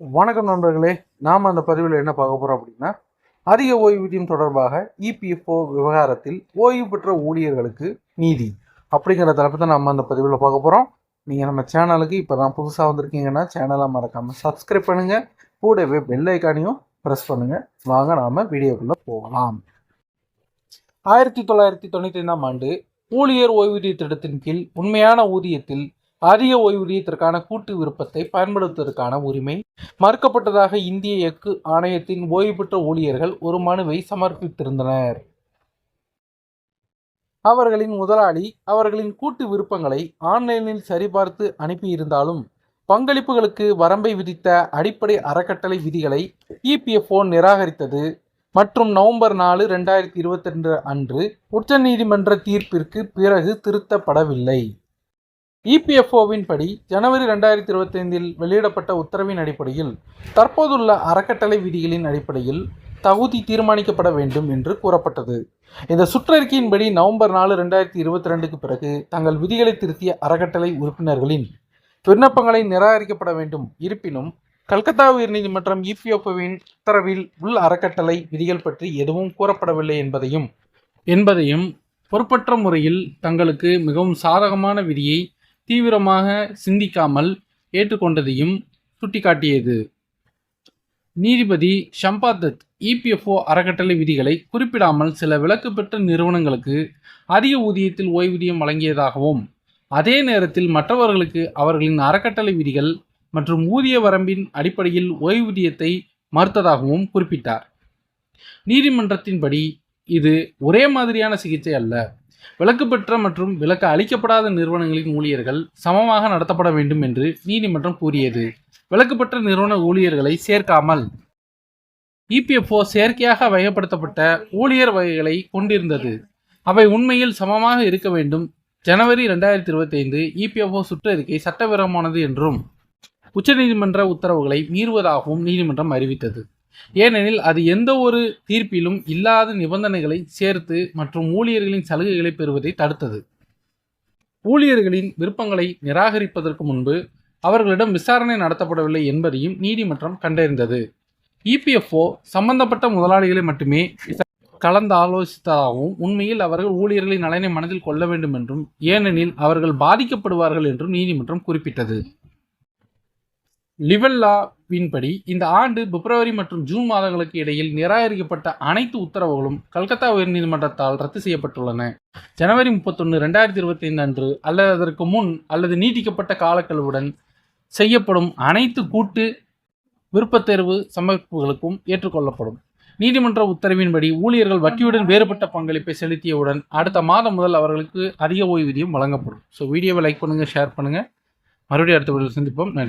வணக்கம் நண்பர்களே நாம் அந்த பதிவில் என்ன பார்க்க போகிறோம் அப்படின்னா அதிக ஓய்வூதியம் தொடர்பாக இபிஎஃப்ஓ விவகாரத்தில் ஓய்வு பெற்ற ஊழியர்களுக்கு நீதி அப்படிங்கிற தலைப்பு தான் நம்ம அந்த பதிவில் பார்க்க போகிறோம் நீங்கள் நம்ம சேனலுக்கு இப்போ தான் புதுசாக வந்திருக்கீங்கன்னா சேனலை மறக்காமல் சப்ஸ்கிரைப் பண்ணுங்கள் கூடவே பெல் ஐக்கானையும் ப்ரெஸ் பண்ணுங்கள் வாங்க நாம் வீடியோக்குள்ளே போகலாம். ஆயிரத்தி தொள்ளாயிரத்தி தொண்ணூற்றி ஐந்தாம் ஆண்டு ஊழியர் ஓய்வூதிய திட்டத்தின் கீழ் உண்மையான ஊதியத்தில் அதிக ஓய்வூதியத்திற்கான கூட்டு விருப்பத்தை பயன்படுத்துவதற்கான உரிமை. மறுக்கப்பட்டதாக இந்திய எஃகு ஆணையத்தின் ஓய்வு பெற்ற ஊழியர்கள் ஒரு மனுவை சமர்ப்பித்திருந்தனர். அவர்களின் முதலாளி அவர்களின் கூட்டு விருப்பங்களை ஆன்லைனில் சரிபார்த்து அனுப்பியிருந்தாலும் பங்களிப்புகளுக்கு வரம்பை விதித்த அடிப்படை அறக்கட்டளை விதிகளை இபிஎஃப்ஓ நிராகரித்தது. மற்றும் நவம்பர் நாலு ரெண்டாயிரத்தி இருபத்தி ரெண்டு அன்று உச்சநீதிமன்ற தீர்ப்பிற்கு பிறகு திருத்தப்படவில்லை. இபிஎஃப்ஓவின் படி ஜனவரி ரெண்டாயிரத்தி இருபத்தைந்தில் வெளியிடப்பட்ட உத்தரவின் அடிப்படையில் தற்போதுள்ள அறக்கட்டளை விதிகளின் அடிப்படையில் தகுதி தீர்மானிக்கப்பட வேண்டும் என்று கூறப்பட்டது. இந்த சுற்றறிக்கையின்படி நவம்பர் நாலு ரெண்டாயிரத்தி இருபத்தி ரெண்டுக்கு பிறகு தங்கள் விதிகளை திருத்திய அறக்கட்டளை உறுப்பினர்களின் விண்ணப்பங்களை நிராகரிக்கப்பட வேண்டும். இருப்பினும் கல்கத்தா உயர்நீதிமன்றம் இபிஎஃப்ஓவின் உத்தரவில் உள் அறக்கட்டளை விதிகள் பற்றி எதுவும் கூறப்படவில்லை என்பதையும் என்பதையும் பொறுப்பற்ற முறையில் தங்களுக்கு மிகவும் சாதகமான விதியை தீவிரமாக சிந்திக்காமல் ஏற்றுக்கொண்டதையும் சுட்டிக்காட்டியது. நீதிபதி ஷம்பாதத் இபிஎஃப்ஓ அறக்கட்டளை விதிகளை குறிப்பிடாமல் சில விலக்கு பெற்ற நிறுவனங்களுக்கு அதிக ஊதியத்தில் ஓய்வூதியம் வழங்கியதாகவும் அதே நேரத்தில் மற்றவர்களுக்கு அவர்களின் அறக்கட்டளை விதிகள் மற்றும் ஊதிய வரம்பின் அடிப்படையில் ஓய்வூதியத்தை மறுத்ததாகவும் குறிப்பிட்டார். நீதிமன்றத்தின்படி இது ஒரே மாதிரியான சிகிச்சை அல்ல. விலக்கு பெற்ற மற்றும் விலக்கு அளிக்கப்படாத நிறுவனங்களின் ஊழியர்கள் சமமாக நடத்தப்பட வேண்டும் என்று நீதிமன்றம் கூறியது. விலக்கு பெற்ற நிறுவன ஊழியர்களை சேர்க்காமல். இபிஎஃப்ஓ செயற்கையாக வகைப்படுத்தப்பட்ட ஊழியர் வகைகளை கொண்டிருந்தது. அவை உண்மையில் சமமாக இருக்க வேண்டும். ஜனவரி ரெண்டாயிரத்தி இருபத்தி ஐந்து இபிஎஃப்ஓ சுற்றறிக்கை சட்டவிரோதமானது என்றும் உச்சநீதிமன்ற உத்தரவுகளை மீறுவதாகவும் நீதிமன்றம் அறிவித்தது. ஏனெனில் அது எந்த ஒரு தீர்ப்பிலும் இல்லாத நிபந்தனைகளை சேர்த்து மற்றும் ஊழியர்களின் சலுகைகளை பெறுவதை தடுத்தது. ஊழியர்களின் விருப்பங்களை நிராகரிப்பதற்கு முன்பு அவர்களிடம் விசாரணை நடத்தப்படவில்லை என்பதையும் நீதிமன்றம் கண்டறிந்தது. இபிஎஃப்ஓ சம்பந்தப்பட்ட முதலாளிகளை மட்டுமே கலந்து ஆலோசித்ததாகவும் உண்மையில் அவர்கள் ஊழியர்களின் நலனை மனதில் கொள்ள வேண்டும் என்றும் ஏனெனில் அவர்கள் பாதிக்கப்படுவார்கள் என்றும் நீதிமன்றம் குறிப்பிட்டது. லிவல்லாவின்படி இந்த ஆண்டு பிப்ரவரி மற்றும் ஜூன் மாதங்களுக்கு இடையில் நிராகரிக்கப்பட்ட அனைத்து உத்தரவுகளும் கல்கத்தா உயர்நீதிமன்றத்தால் ரத்து செய்யப்பட்டுள்ளன. ஜனவரி முப்பத்தொன்று ரெண்டாயிரத்தி இருபத்தி ஐந்து அன்று அல்லது அதற்கு முன் அல்லது நீட்டிக்கப்பட்ட காலக்கெழுவுடன் செய்யப்படும் அனைத்து கூட்டு விருப்பத்தேர்வு சமர்ப்புகளுக்கும் ஏற்றுக்கொள்ளப்படும். நீதிமன்ற உத்தரவின்படி ஊழியர்கள் வட்டியுடன் வேறுபட்ட பங்களிப்பை செலுத்தியவுடன் அடுத்த மாதம் முதல் அவர்களுக்கு அதிக ஓய்வூதியம் வழங்கப்படும். ஸோ வீடியோவை லைக் பண்ணுங்கள் ஷேர் பண்ணுங்கள் மறுபடியும் அடுத்த வீடியோவில் சந்திப்போம். நன்றி.